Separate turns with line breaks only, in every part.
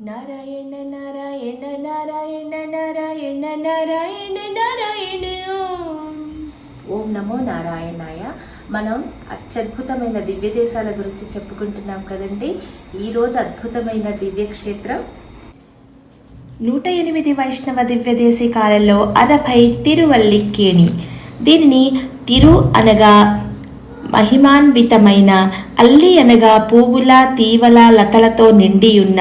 నారాయణ నారాయణ నారాయణ నారాయణ నారాయణ నారాయణ. ఓం.
ఓం నమో నారాయణాయ. మనం అత్యద్భుతమైన దివ్య దేశాల గురించి చెప్పుకుంటున్నాం కదండి. ఈరోజు అద్భుతమైన దివ్య క్షేత్రం
నూట ఎనిమిది వైష్ణవ దివ్యదేశీ కాలంలో అరభై తిరువల్లిక్కేణి. దీనిని తిరు అనగా మహిమాన్వితమైన అల్లి అనగా పువ్వుల తీవల లతలతో నిండి ఉన్న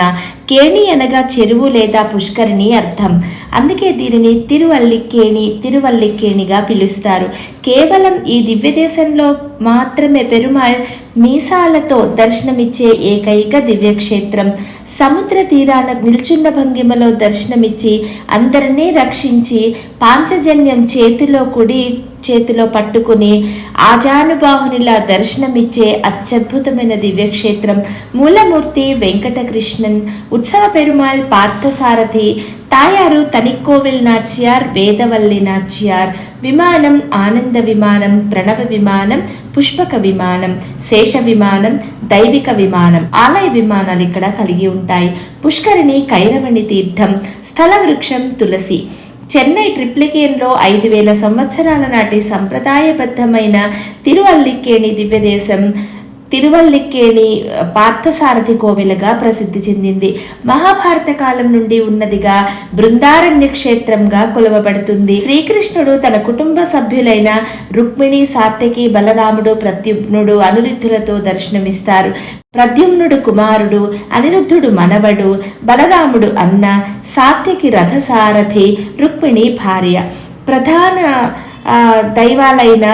కేణి అనగా చెరువు లేదా పుష్కరిణి అర్థం. అందుకే దీనిని తిరువల్లికేణి తిరువల్లికేణిగా పిలుస్తారు. కేవలం ఈ దివ్యదేశంలో మాత్రమే పెరుమాళ్ మీసాలతో దర్శనమిచ్చే ఏకైక దివ్యక్షేత్రం. సముద్ర తీరాన నిల్చున్న భంగిమలో దర్శనమిచ్చి అందరినీ రక్షించి పాంచజన్యం చేతిలో కుడి చేతిలో పట్టుకుని ఆజానుబాహునిలా దర్శనమిచ్చే అత్యద్భుతమైన దివ్యక్షేత్రం మూలమూర్తి వెంకటకృష్ణన్ ఉత్సవ పెరుమాళ్ పార్థసారథి తాయారు తనిక్కోవిల్ నాచియార్ వేదవల్లి నాచియార్ విమానం ఆనంద విమానం ప్రణవ విమానం పుష్పక విమానం శేష విమానం దైవిక విమానం. ఆలయ విమానాలు ఇక్కడ కలిగి ఉంటాయి. పుష్కరిణి కైరవణి తీర్థం స్థల వృక్షం తులసి. చెన్నై ట్రిప్లికేన్లో ఐదు వేల సంవత్సరాల నాటి సంప్రదాయబద్ధమైన తిరువల్లిక్కేణి దివ్యదేశం తిరువల్లిక్కేణి పార్థసారథి కోవిలగా ప్రసిద్ధి చెందింది. మహాభారత కాలం నుండి ఉన్నదిగా బృందారణ్య క్షేత్రంగా కొలవబడుతుంది. శ్రీకృష్ణుడు తన కుటుంబ సభ్యులైన రుక్మిణి సాత్యకి బలరాముడు ప్రత్యుమ్నుడు అనురుద్ధులతో దర్శనమిస్తారు. ప్రద్యుమ్నుడు కుమారుడు అనిరుద్ధుడు మనవడు బలరాముడు అన్న సాత్యకి రథసారథి రుక్మిణి భార్య. ప్రధాన దైవాలైన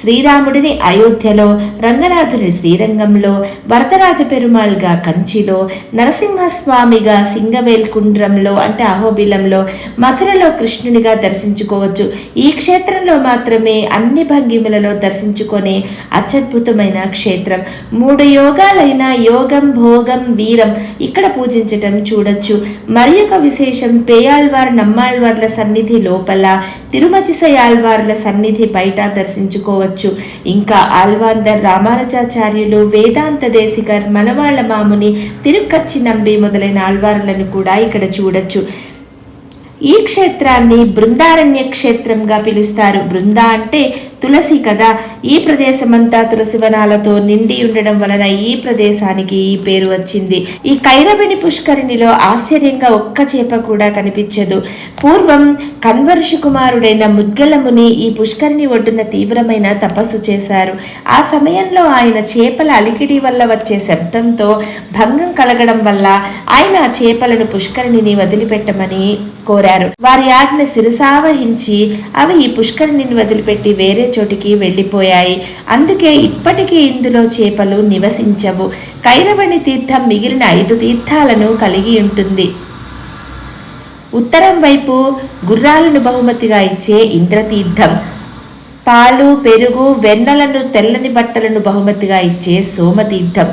శ్రీరాముడిని అయోధ్యలో రంగనాథుని శ్రీరంగంలో వరదరాజ పెరుమాళ్గా కంచిలో నరసింహస్వామిగా సింగవేల్కుండ్రంలో అంటే అహోబిలంలో మథురలో కృష్ణునిగా దర్శించుకోవచ్చు. ఈ క్షేత్రంలో మాత్రమే అన్ని భంగిమలలో దర్శించుకునే అత్యద్భుతమైన క్షేత్రం. మూడు యోగాలైన యోగం భోగం వీరం ఇక్కడ పూజించటం చూడొచ్చు. మరి ఒక విశేషం పేయాళ్వార్ నమ్మాళ్వార్ల సన్నిధి లోపల తిరుమచిసయాళ్వార్ల ఆళ్వార్ల సన్నిధి బయట దర్శించుకోవచ్చు. ఇంకా ఆల్వాందర్ రామానుజాచార్యులు వేదాంత దేశికర్ మనవాళ్ళ మాముని తిరుక్కచ్చి నంబి మొదలైన ఆళ్వార్లను కూడా ఇక్కడ చూడొచ్చు. ఈ క్షేత్రాన్ని బృందారణ్య క్షేత్రంగా పిలుస్తారు. బృంద అంటే తులసి కదా. ఈ ప్రదేశమంతా తులసి వనాలతో నిండి ఉండడం వలన ఈ ప్రదేశానికి ఈ పేరు వచ్చింది. ఈ కైరవిణి పుష్కరిణిలో ఆశ్చర్యంగా ఒక్క చేప కూడా కనిపించదు. పూర్వం కన్వర్షి కుమారుడైన ముద్గలముని ఈ పుష్కరిణి ఒడ్డున తీవ్రమైన తపస్సు చేశారు. ఆ సమయంలో ఆయన చేపల అలికిడి వల్ల వచ్చే శబ్దంతో భంగం కలగడం వల్ల ఆయన ఆ చేపలను పుష్కరిణిని వదిలిపెట్టమని కోరారు. వారి ఆజ్ఞ శిరసావహించి అవి ఈ పుష్కరిణిని వదిలిపెట్టి వేరే చోటికి వెళ్ళిపోయాయి. అందుకే ఇప్పటికీ ఇందులో చేపలు నివసించవు. కైరవణి తీర్థం మిగిలిన ఐదు తీర్థాలను కలిగి ఉంటుంది. ఉత్తరం వైపు గుర్రాలను బహుమతిగా ఇచ్చే ఇంద్రతీర్థం. పాలు పెరుగు వెన్నలను తెల్లని బట్టలను బహుమతిగా ఇచ్చే సోమతీర్థం.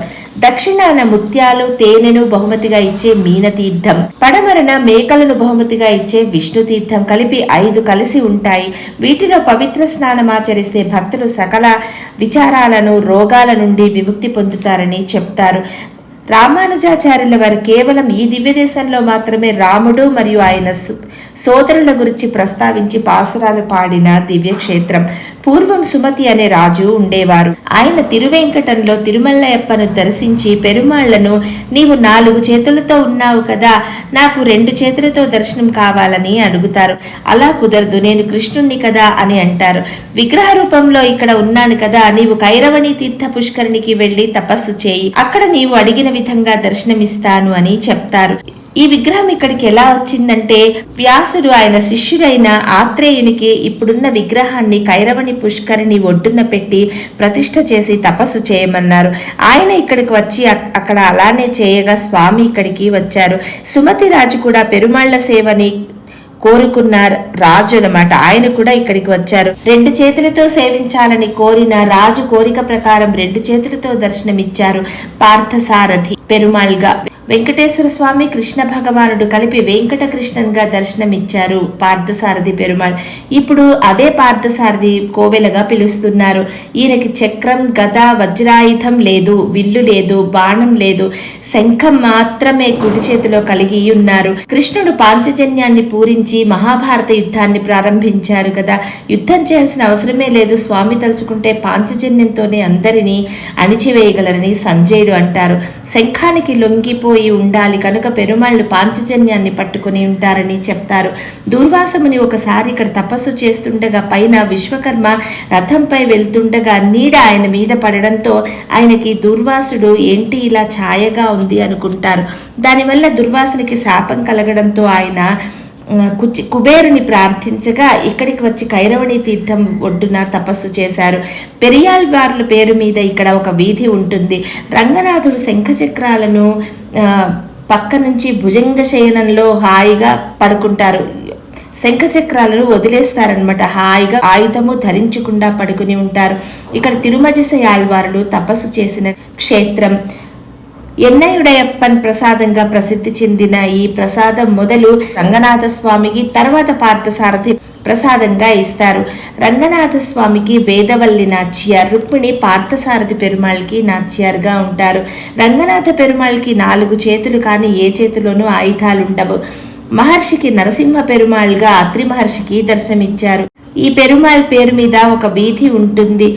దక్షిణాన ముత్యాలు తేనెను బహుమతిగా ఇచ్చే మీనతీర్థం పడమరన మేకలను బహుమతిగా ఇచ్చే విష్ణుతీర్థం కలిపి ఐదు కలిసి ఉంటాయి. వీటిలో పవిత్ర స్నానమాచరిస్తే భక్తులు సకల విచారాలను రోగాల నుండి విముక్తి పొందుతారని చెప్తారు. రామానుజాచార్యుల వారు కేవలం ఈ దివ్య దేశంలో మాత్రమే రాముడు మరియు ఆయన సోదరుల గురించి ప్రస్తావించి పాసురాలు పాడిన దివ్య క్షేత్రం. పూర్వం సుమతి అనే రాజు ఉండేవారు. ఆయన తిరువెంకటంలో తిరుమలయప్పను దర్శించి పెరుమాళ్ళను నీవు నాలుగు చేతులతో ఉన్నావు కదా నాకు రెండు చేతులతో దర్శనం కావాలని అడుగుతారు. అలా కుదరదు నేను కృష్ణుణ్ణి కదా అని అంటారు. విగ్రహ రూపంలో ఇక్కడ ఉన్నాను కదా నీవు కైరవణి తీర్థ పుష్కరిణికి వెళ్ళి తపస్సు చేయి. అక్కడ నీవు అడిగిన విధంగా దర్శనమిస్తాను అని చెప్తారు. ఈ విగ్రహం ఇక్కడికి ఎలా వచ్చిందంటే వ్యాసుడు ఆయన శిష్యుడైన ఆత్రేయునికి ఇప్పుడున్న విగ్రహాన్ని కైరవణి పుష్కరిణి ఒడ్డున పెట్టి ప్రతిష్ట చేసి తపస్సు చేయమన్నారు. ఆయన ఇక్కడికి వచ్చి అక్కడ అలానే చేయగా స్వామి ఇక్కడికి వచ్చారు. సుమతి రాజు కూడా పెరుమాళ్ళ సేవని కోరుకున్న రాజు అన్నమాట. ఆయన కూడా ఇక్కడికి వచ్చారు. రెండు చేతులతో సేవించాలని కోరిన రాజు కోరిక ప్రకారం రెండు చేతులతో దర్శనమిచ్చారు పార్థసారథి. పెరుమాళ్గా వెంకటేశ్వర స్వామి కృష్ణ భగవానుడు కలిపి వెంకటకృష్ణన్గా దర్శనమిచ్చారు పార్థసారథి పెరుమాళ్. ఇప్పుడు అదే పార్థసారథి కోవెలగా పిలుస్తున్నారు. ఈయనకి చక్రం గద వజ్రాయుధం లేదు విల్లు లేదు బాణం లేదు. శంఖం మాత్రమే కుడి చేతిలో కలిగి ఉన్నారు. కృష్ణుడు పాంచజన్యాన్ని పూరించి మహాభారత యుద్ధాన్ని ప్రారంభించారు కదా. యుద్ధం చేయాల్సిన అవసరమే లేదు. స్వామి తలుచుకుంటే పాంచజన్యంతోనే అందరినీ అణిచివేయగలరని సంజయుడు అంటారు. శంఖ దుఃఖానికి లొంగిపోయి ఉండాలి. కనుక పెరుమాళ్ళు పాంచజన్యాన్ని పట్టుకుని ఉంటారని చెప్తారు. దూర్వాసముని ఒకసారి ఇక్కడ తపస్సు చేస్తుండగా పైన విశ్వకర్మ రథంపై వెళ్తుండగా నీడ ఆయన మీద పడడంతో ఆయనకి దుర్వాసుడు ఏంటి ఇలా ఛాయగా ఉంది? అనుకుంటారు. దానివల్ల దుర్వాసునికి శాపం కలగడంతో ఆయన కుచి కుబేరుని ప్రార్థించగా ఇక్కడికి వచ్చి కైరవణి తీర్థం ఒడ్డున తపస్సు చేశారు. పెరియాల్ వార్ల పేరు మీద ఇక్కడ ఒక వీధి ఉంటుంది. రంగనాథుడు శంఖచక్రాలను పక్క నుంచి భుజంగ శయనంలో హాయిగా పడుకుంటారు. శంఖచక్రాలను వదిలేస్తారనమాట హాయిగా ఆయుధము ధరించకుండా పడుకుని ఉంటారు. ఇక్కడ తిరుమజిస ఆళ్వారులు తపస్సు చేసిన క్షేత్రం. ఎన్నయుడయప్పన్ ప్రసాదంగా ప్రసిద్ధి చెందిన ఈ ప్రసాదం మొదలు రంగనాథ స్వామికి తర్వాత పార్థసారథి ప్రసాదంగా ఇస్తారు. రంగనాథ స్వామికి వేదవల్లి నాచ్యార్ రుక్మిణి పార్థసారథి పెరుమాళ్ళకి నాచ్యార్గా ఉంటారు. రంగనాథ పెరుమాళ్ళకి నాలుగు చేతులు కానీ ఏ చేతిలోనూ ఆయుధాలు ఉండవు మహర్షికి నరసింహ పెరుమాళ్గా అత్రి మహర్షికి దర్శనమిచ్చారు. ఈ పెరుమాళ్ పేరు మీద ఒక వీధి ఉంటుంది.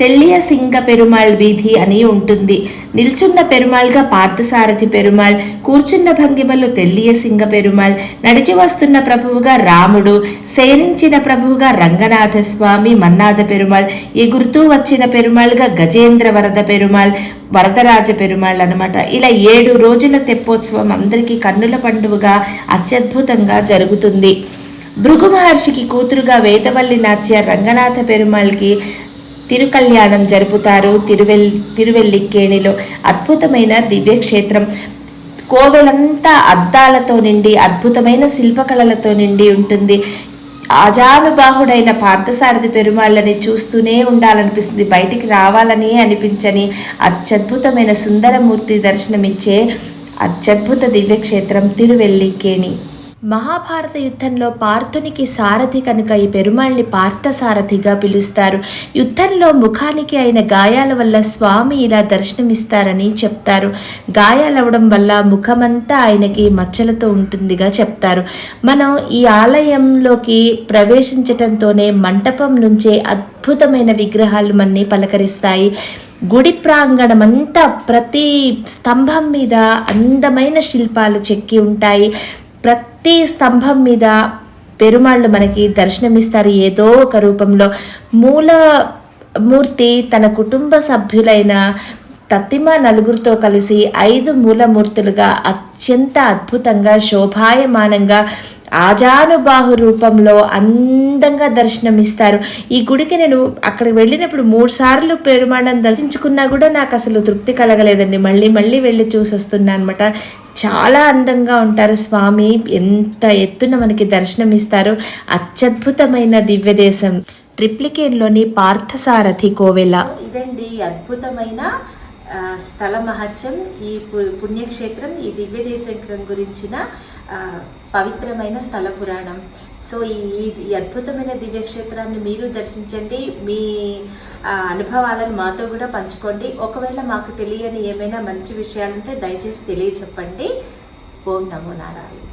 తెల్లియ సింగ పెరుమాళ్ వీధి అని ఉంటుంది. నిల్చున్న పెరుమాళ్గా పార్థసారథి పెరుమాళ్ కూర్చున్న భంగిమలో తెల్లియ సింగ పెరుమాళ్ నడిచి వస్తున్న ప్రభువుగా రాముడు శయనించిన ప్రభువుగా రంగనాథ స్వామి మన్నాథ పెరుమాళ్ ఎగురుతూ వచ్చిన పెరుమాళ్గా గజేంద్ర వరద పెరుమాళ్ వరదరాజ పెరుమాళ్ళు అనమాట ఇలా ఏడు రోజుల తెప్పోత్సవం అందరికీ కన్నుల పండుగగా అత్యద్భుతంగా జరుగుతుంది. భృగు మహర్షికి కూతురుగా వేదవల్లి నాచ్య రంగనాథ పెరుమాళ్కి తిరుకల్యాణం జరుపుతారు. తిరువెల్ తిరువెల్లిక్కేణిలో అద్భుతమైన దివ్యక్షేత్రం. కోవెలంతా అద్దాలతో నిండి అద్భుతమైన శిల్పకళలతో నిండి ఉంటుంది. ఆజానుబాహుడైన పార్థసారథి పెరుమాళ్ళని చూస్తూనే ఉండాలనిపిస్తుంది. బయటికి రావాలని అనిపించని అత్యద్భుతమైన సుందరమూర్తి దర్శనమిచ్చే అత్యద్భుత దివ్యక్షేత్రం తిరువెల్లిక్కేణి మహాభారత యుద్ధంలో పార్థునికి సారథి కనుక ఈ పెరుమాళ్ళని పార్థసారథిగా పిలుస్తారు. యుద్ధంలో ముఖానికి అయిన గాయాల వల్ల స్వామి ఇలా దర్శనమిస్తారని చెప్తారు. గాయాలవడం వల్ల ముఖమంతా ఆయనకి మచ్చలతో ఉంటుందిగా చెప్తారు. మనం ఈ ఆలయంలోకి ప్రవేశించటంతోనే మంటపం నుంచే అద్భుతమైన విగ్రహాలు మన్ని పలకరిస్తాయి. గుడి ప్రాంగణమంతా ప్రతి స్తంభం మీద అందమైన శిల్పాలు చెక్కి ఉంటాయి. ప్రతి స్తంభం మీద పెరుమాళ్ళు మనకి దర్శనమిస్తారు. ఏదో ఒక రూపంలో మూల మూర్తి తన కుటుంబ సభ్యులైన తత్తిమ నలుగురితో కలిసి ఐదు మూలమూర్తులుగా అత్యంత అద్భుతంగా శోభాయమానంగా ఆజానుబాహు రూపంలో అందంగా దర్శనమిస్తారు. ఈ గుడికి నేను అక్కడికి వెళ్ళినప్పుడు మూడు సార్లు పెరుమాళం దర్శించుకున్నా కూడా నాకు అసలు తృప్తి కలగలేదండి. మళ్ళీ మళ్ళీ వెళ్ళి చూసి అనమాట చాలా అందంగా ఉంటారు స్వామి. ఎంత ఎత్తున మనకి దర్శనమిస్తారు. అత్యద్భుతమైన దివ్యదేశం. ట్రిప్లికేన్లోని పార్థసారథి కోవెల.
ఇదండి అద్భుతమైన స్థల మహత్యం. ఈ పుణ్యక్షేత్రం ఈ దివ్య దేశం గురించిన పవిత్రమైన స్థల పురాణం. సో ఈ ఈ అద్భుతమైన దివ్యక్షేత్రాన్ని మీరు దర్శించండి. మీ అనుభవాలను మాతో కూడా పంచుకోండి. ఒకవేళ మాకు తెలియని ఏమైనా మంచి విషయాలుంటే దయచేసి తెలియచెప్పండి. ఓం నమో నారాయణ.